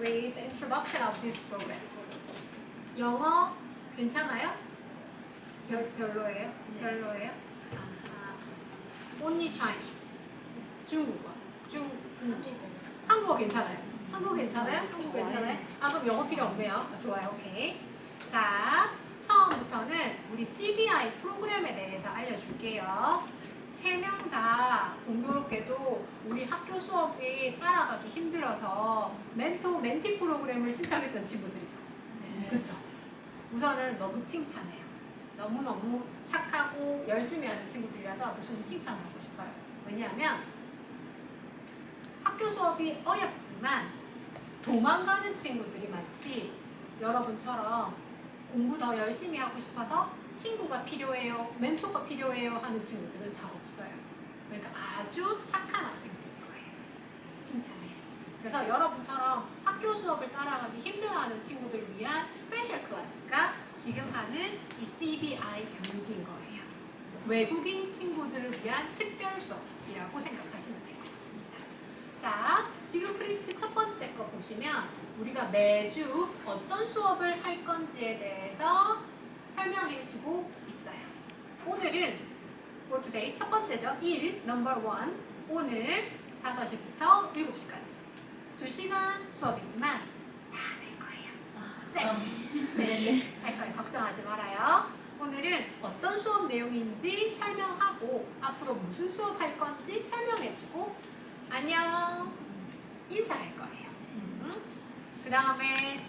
with the introduction of this program. 영어 괜찮아요? 별, 별로예요? 네. 별로예요? 아하. Only Chinese. 중국어. 중, 중국어. 한국어 괜찮아요? 한국어 괜찮아요? 한국어 괜찮아요? 아 그럼 영어 필요 없네요. 아, 좋아요. 오케이. 자, 처음부터는 우리 CBI 프로그램에 대해서 알려줄게요. 세 명 다 공교롭게도 우리 학교 수업이 따라가기 힘들어서 멘토 프로그램을 신청했던 친구들이죠. 네. 그쵸? 우선은 너무 칭찬해요. 너무너무 착하고 열심히 하는 친구들이라서 무슨 칭찬하고 싶어요. 왜냐하면 학교 수업이 어렵지만 도망가는 친구들이 많지 여러분처럼 공부 더 열심히 하고 싶어서 친구가 필요해요, 멘토가 필요해요 하는 친구들은 잘 없어요. 그러니까 아주 착한 학생들일 거예요. 칭찬해요. 그래서 여러분처럼 수업을 따라가기 힘들어하는 친구들을 위한 스페셜 클래스가 지금 하는 이 CBI 교육인 거예요. 외국인 친구들을 위한 특별 수업이라고 생각하시면 될 것 같습니다. 자, 지금 프린트 첫 번째 거 보시면 우리가 매주 어떤 수업을 할 건지에 대해서 설명해 주고 있어요. 오늘은 for today 첫 번째죠. 1, number 1. 오늘 5시부터 7시까지. 2시간 수업이지만 다 될 거예요. 네. 네. 할 거예요. 걱정하지 말아요. 오늘은 어떤 수업 내용인지 설명하고 앞으로 무슨 수업 할 건지 설명해주고 안녕 인사할 거예요. 그 다음에